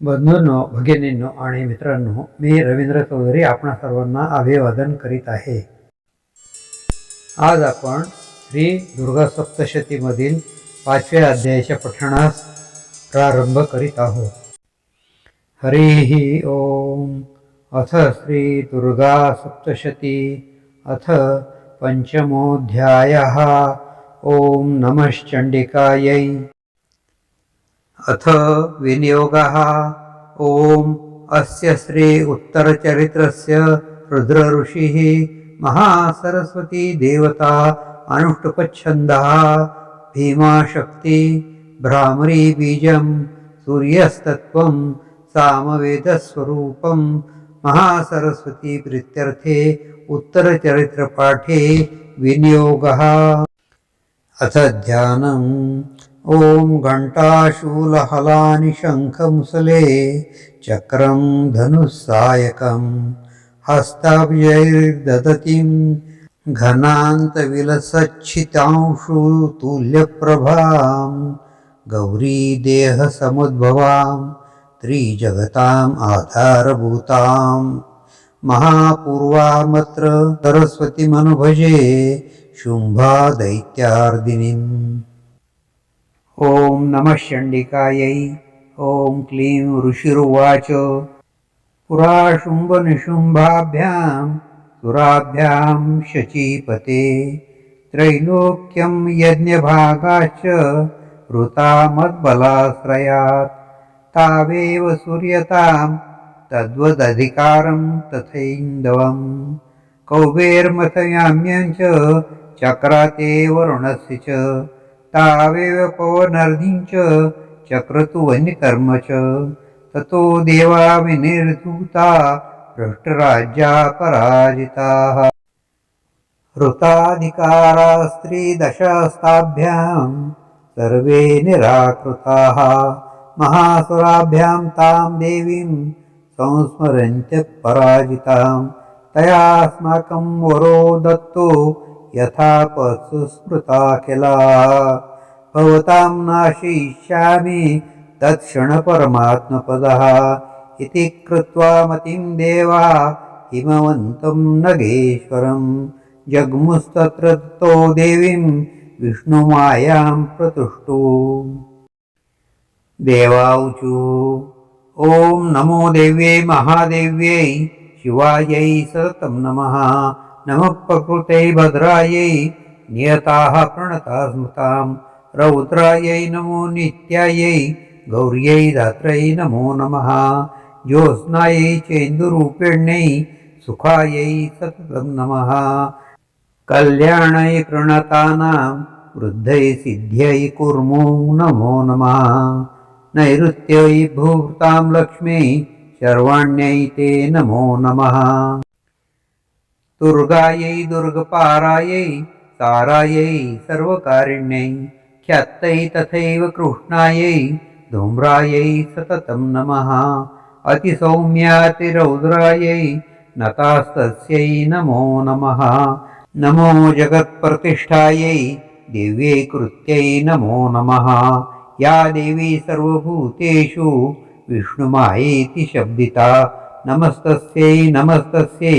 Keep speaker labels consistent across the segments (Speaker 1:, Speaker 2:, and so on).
Speaker 1: बंधूंनो भगिनींनो आणि मित्रांनो मी रवींद्र चौधरी आपणा सर्वांना अभिवादन करीत आहे. आज आपण श्री दुर्गा सप्तशतीमधील पाचव्या अध्यायाच्या पठणास प्रारंभ करीत आहोत. हरिः ओम. अथ श्री दुर्गा सप्तशती अथ पंचमोध्याय ओम नमश्चंडिकायै अथ विनियोगः। ॐ अस्य श्री उत्तरचरित्रस्य रुद्रऋषिः महासरस्वती देवता अनुष्टुपच्छन्दः भीमाशक्ति भ्रामरी बीजं सूर्यस्तत्त्वं सामवेदस्वरूपं महासरस्वती प्रीत्यर्थे उत्तरचरित्रपाठे विनियोगः। अथ ध्यानम् ॐ घण्टाशूलहलानि शङ्खमुसले चक्रं धनुस्सायकं हस्ताब्जैर्ददतिं घनान्तविलसच्छितांशु तुल्यप्रभां गौरीदेहसमुद्भवां त्रिजगताम् आधारभूतां महापूर्वामत्र सरस्वतीमनुभजे शुम्भादैत्यार्दिनीम् ॐ नमः चण्डिकायै ॐ क्लीं ऋषिरुवाच। पुरा शुम्भनिशुम्भाभ्यां सुराभ्यां शचीपते। त्रैलोक्यं यज्ञभागाश्च वृता मद्बलाश्रयात् तावेव सूर्यतां तद्वदधिकारं कौबेर्मथयाम्यं च चक्राते वरुणस्य च तावेव पवनर्धिं च चक्रतु वन्यकर्म च ततो देवा विनिर्धूता भ्रष्टराज्या पराजिताः। ऋताधिकारा स्त्रीदशास्ताभ्यां सर्वे निराकृताः। महासुराभ्यां तां देवीं संस्मरन्त्य पराजितां। तयास्माकं वरो दत्तो यथा पशुस्मृता किला भवतां नाशयिष्यामि तत्क्षणपरमात्मपदः। इति कृत्वा मतिं देवा हिमवन्तं नगेश्वरं। जग्मुस्तत्र तो देवीं विष्णुमायां प्रतुष्टु। देवाऊचु ॐ नमो देव्यै महादेव्यै शिवायै सततं नमः नमः प्रकृते भद्रायै नियताः प्रणता स्मृतां रौद्रायै नमो नित्यायै गौर्यै धात्रै नमो नमः। ज्योत्स्नायै चेन्दुरूपिण्यै सुखायै सततं नमः। कल्याणै प्रणतानां वृद्धै सिद्ध्यै कुर्मो नमो नमः। नैऋत्यै भूतां लक्ष्मी शर्वाण्यै ते नमो नमः दुर्गायै दुर्गपारायै तारायै सर्वकारिण्यै ख्यात्यै तथैव कृष्णायै धूम्रायै सततं नमः। अतिसौम्यातिरौद्रायै नतास्तस्यै नमो नमः। नमो जगत्प्रतिष्ठायै दिव्यै कृत्यै नमो नमः। या देवी सर्वभूतेषु विष्णुमायेति शब्दिता। नमस्तस्यै नमस्तस्यै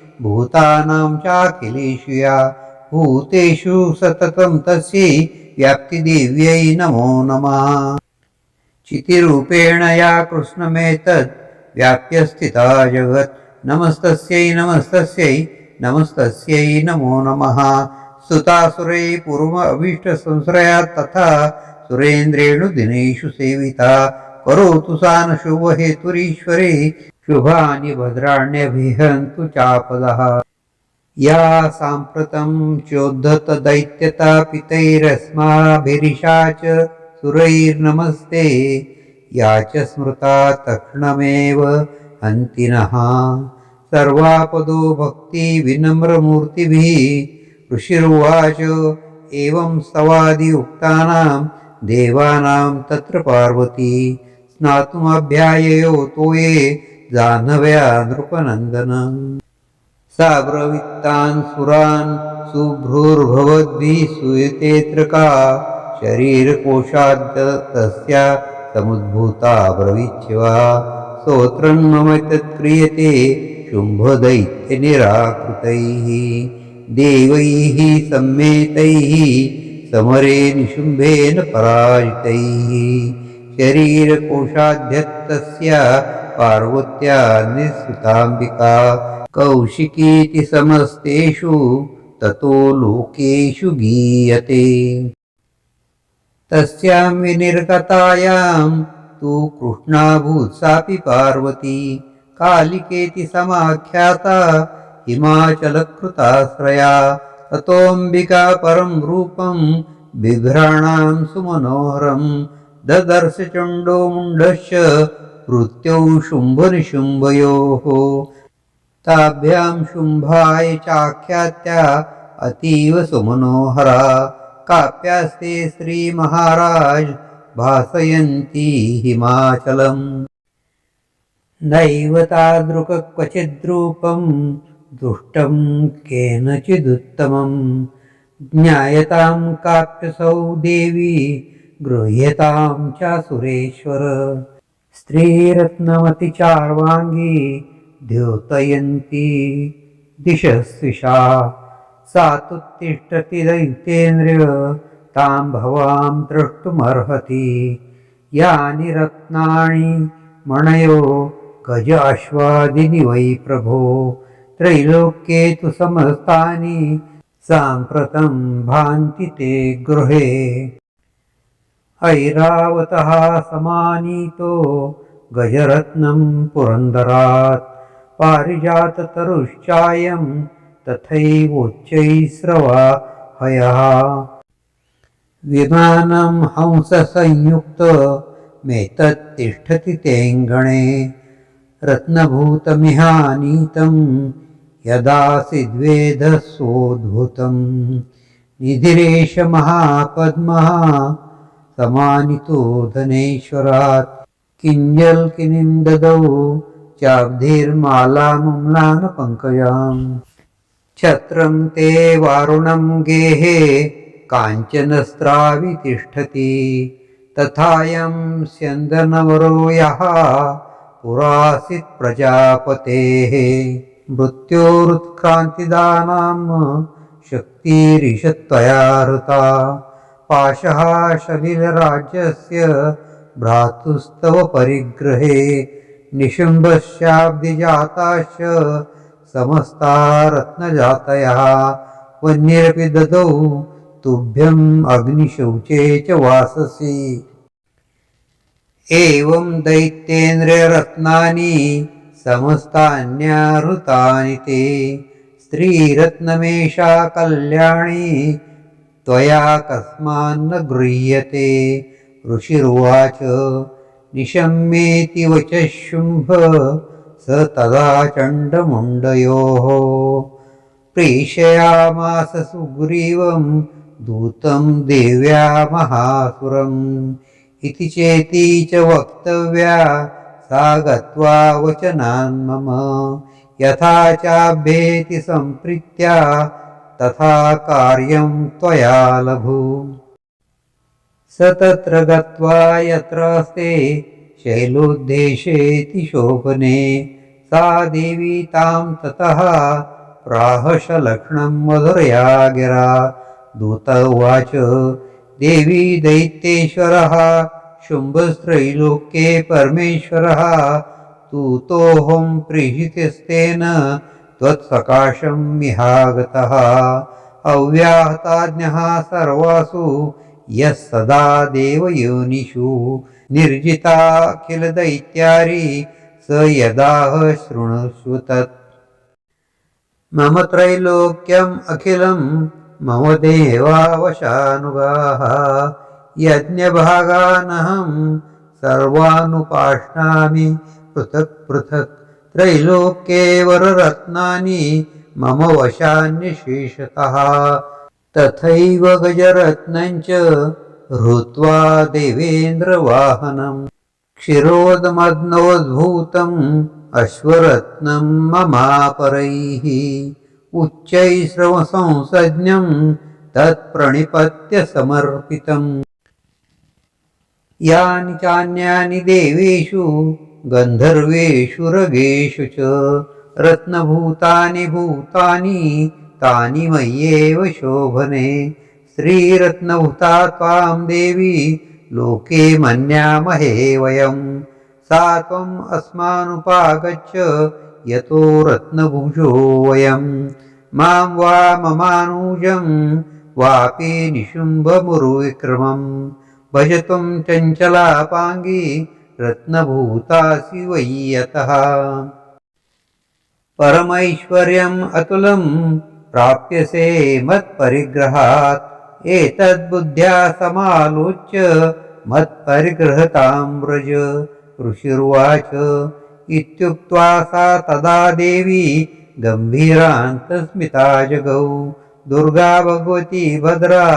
Speaker 1: भूतानां चाखिलेषु या भूतेषु सततं तस्यै व्याप्तिदेव्यै नमो नमः। चितिरूपेण या कृष्णमेतद् व्याप्य स्थिता जगत्। नमस्तस्यै नमस्तस्यै नमस्तस्यै नमो नमः। स्तुतासुरै पूर्व अभीष्टसंश्रया तथा सुरेन्द्रेणु दिनेषु सेविता। करोतु सा न शुभहेतुरीश्वरे शुभानि भद्राण्यभिहन्तु चापदः या साम्प्रतं चोद्धतदैत्यता पितैरस्माभिरिषा च सुरैर्नमस्ते या च स्मृता तक्षणमेव हन्तिनः सर्वापदो भक्तिविनम्रमूर्तिभिः ऋषिर्वाच एवं स्तवादि उक्तानां देवानां तत्र पार्वती स्नातुमभ्याययो तोये ये नृपनन्दनम् सा ब्रवीत्तान् सुरान् सुभ्रूर्भवद्भिः सूयतेऽत्र का शरीरकोशाद् तस्या समुद्भूता ब्रवीच्छिवा स्तोत्रं मम तत्क्रियते शुम्भदैत्यनिराकृतैः। देवैः सम्मेतैः समरे निशुम्भेन पराजितैः शरीरकोशाध्यत्तस्य पार्वत्या निःसृताम्बिका कौशिकीति समस्तेषु ततो लोकेषु गीयते। तस्यां विनिर्गतायां तु कृष्णाभूत् सापि पार्वती कालिकेति समाख्याता हिमाचलकृताश्रया ततोऽम्बिका परं रूपं बिभ्राणां सुमनोहरं ददर्श चण्डो मुण्डश्च मृत्युौ शुम्भनिशुम्भयोः। ताभ्यां शुम्भाय चाख्यात्या अतीव सुमनोहरा। काप्यास्ते श्रीमहाराज भासयन्ती हिमाचलम्। नैव तादृक् क्वचिद्रूपं दुष्टं केनचिदुत्तमं ज्ञायतां काप्यसौ देवी गृह्यतामच्या च सुरेश्वर। स्त्रीरत्नमतिचार्वाङ्गी द्योतयन्ती। दिशस्विषा सा तुत्तिष्ठति दैत्येन्द्रिय तां भवां द्रष्टुमर्हति। यानि रत्नानि मणयो गज अश्वादिनि वै प्रभो। त्रैलोक्ये तु समस्तानि साम्प्रतं भान्ति ते गृहे। ऐरावतः समानीतो गजरत्नं पुरन्दरात्। पारिजाततरुश्चायं तथैवोच्चैस्रवा हयः। विमानं हंससंयुक्तमेतत्तिष्ठति तेऽङ्गणे रत्नभूतमिहानीतं यदासिद्वेधसोद्भूतं निधिरेश महापद्मः समानितो धनेश्वरात्। किञ्जल्किनिं ददौ चाब्धिर्मालामुम्लानपङ्कजाम् छत्रं ते वारुणं गेहे काञ्चनस्त्रावि तिष्ठति। तथायं स्यन्दनवरो यः पुरासीत् प्रजापतेः। मृत्योरुत्क्रान्तिदानां शक्तिरिषत्वया हृता पाशः शलिलराज्यस्य भ्रातुस्तव परिग्रहे निशुम्भस्याब्धिजाताश्च समस्ता रत्नजातयः वन्यरपि ददौ तुभ्यम् अग्निशौचे च वाससि। एवं दैत्येन्द्रियरत्नानि समस्तान्याहृतानि ते। स्त्रीरत्नमेषा कल्याणी त्वया कस्मान्न गृह्यते। ऋषिरुवाच निशम्येति वचः शुम्भ स तदा चण्डमुण्डयोः। प्रेषयामास सुग्रीवं दूतं देव्या महासुरम्। इति चेती च वक्तव्या सा गत्वा वचनान् मम। यथा चाभ्येति सम्प्रीत्या तथा कार्यं त्वया लघु स तत्र गत्वा यत्रास्ते शैलोद्देशेति शोभने सा देवी तां ततः प्राहशलक्ष्णं मधुरया गिरा दूत उवाच देवी दैत्येश्वरः शुम्भस्त्रैलोक्ये परमेश्वरः तु तोऽहं प्रेषितस्तेन त्वत्सकाशं मिहागतः अव्याहताज्ञः सर्वासु यः सदा देवयोनिषु। निर्जिताखिलदैत्यारी स यदाह शृणुष्व तत्। मम त्रैलोक्यम् अखिलं मम देवावशानुगाः। यज्ञभागानहं सर्वानुपाश्नामि पृथक् पृथक् त्रैलोक्येवररत्नानि मम वशान्यशेषतः तथैव गजरत्नञ्च हृत्वा देवेन्द्रवाहनम् क्षिरोदमग्नोद्भूतम् अश्वरत्नं ममापरैः। उच्चैश्रवसंसज्ञं तत्प्रणिपत्य समर्पितम्। यानि चान्यानि देवेषु गन्धर्वेषु रगेषु च। रत्नभूतानि भूतानि तानि मय्येव शोभने। श्रीरत्नभूता त्वां देवी लोके मन्यामहे वयं सा त्वम् अस्मानुपागच्छ यतो रत्नभुजो वयं मां वा ममानुजं वापि निशुम्भमुरुविक्रमं भज त्वं चञ्चलापाङ्गी रत्नभूतासि वै यतः परमैश्वर्यम् अतुलं प्राप्यसे मत्परिग्रहात्। एतद्बुद्ध्या समालोच्य मत्परिगृहतां व्रज ऋषिरुवाच इत्युक्त्वा सा तदा देवी गम्भीरान्तस्मिता जगौ। दुर्गा भगवती भद्रा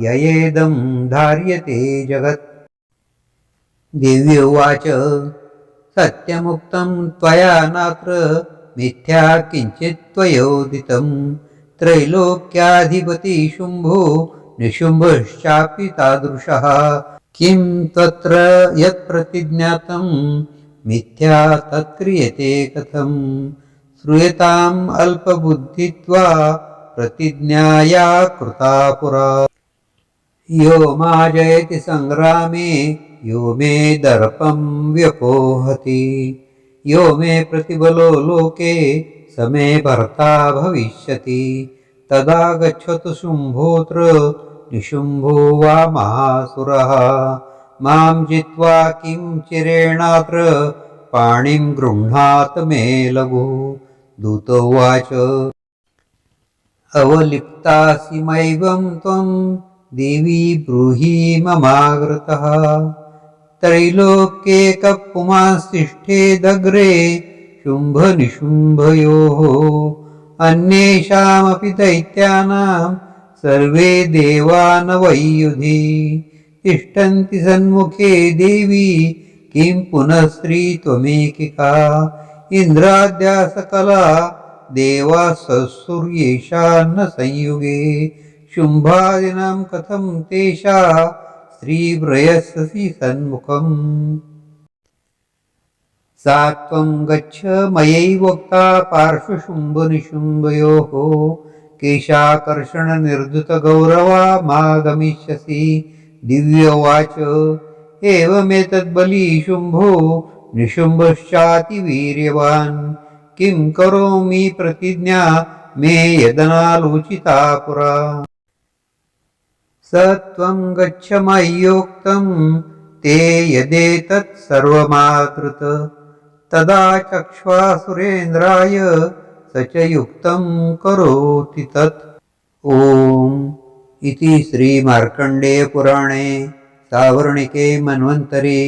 Speaker 1: ययेदं धार्यते जगत् दिव्य उवाच सत्यमुक्तं त्वया नात्र मिथ्या किञ्चित् त्वयोदितं। त्रैलोक्याधिपति शुम्भो निशुम्भश्चापि तादृशः। किं तत्र यत्प्रतिज्ञातं? मिथ्या तत्क्रियते कथं श्रूयताम् अल्पबुद्धित्वा प्रतिज्ञाया कृता पुरा। यो मा जयति सङ्ग्रामे यो मे दर्पं व्यपोहति यो मे प्रतिबलो लोके स मे भर्ता भविष्यति। तदा गच्छतु शुम्भोऽत्र निशुम्भो वा महासुरः। मां जित्वा किं चिरेणात्र पाणिं गृह्णात मे लघु। दूतोवाच अवलिप्तासि मैवं त्वं देवी ब्रूहि ममागृतः त्रैलोक्ये कपुमांस्तिष्ठेदग्रे शुम्भनिशुम्भयोः अन्येषामपि दैत्यानां सर्वे देवानवयुधि। तिष्ठन्ति सन्मुखे देवी किं पुनः स्त्री त्वमेकिका? इन्द्राद्या सकला देवासुर्येषा न संयुगे शुम्भादिनां कथं तेषा स्त्रीव्रयससि सन्मुखम्। सा त्वं गच्छ मयैवोक्ता पार्श्वशुम्भनिशुम्भयोः। केशाकर्षणनिर्धृतगौरवा मा गमिष्यसि दिव्यवाच। एवमेतद्बली शुम्भो निशुम्भश्चातिवीर्यवान्। किं करोमि प्रतिज्ञा मे यदनालोचिता पुरा। स त्वं गच्छ मय्योक्तं ते यदेतत् सर्वमादृत तदा चक्ष्वासुरेन्द्राय स च युक्तं करोति तत्। ॐ इति श्रीमार्कण्डेयपुराणे सावर्णिके मन्वन्तरे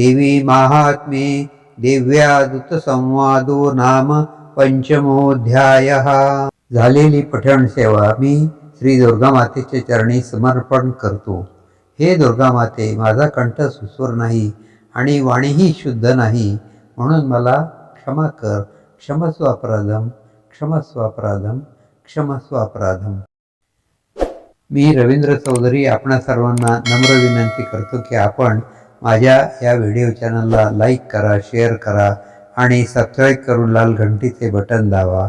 Speaker 1: देवी माहात्म्ये दिव्यादुतसंवादो नाम पञ्चमोऽध्यायः। झालेली पठण सेवा मी श्री दुर्गा मातेचे चरणी समर्पण करतो. हे दुर्गा माते माझा कंठ सुस्वर नाही आणि वाणीही शुद्ध नाही. म्हणून मला क्षमा कर. क्षमस्व अपराधम क्षमस्व अपराधम क्षमस्व अपराधम मी रवींद्र चौधरी आपणा सर्वांना नम्र विनंती करतो की आपण माझ्या या व्हिडिओ चॅनलला लाईक करा शेअर करा आणि सबस्क्राईब करून लाल घंटीचे बटन दावा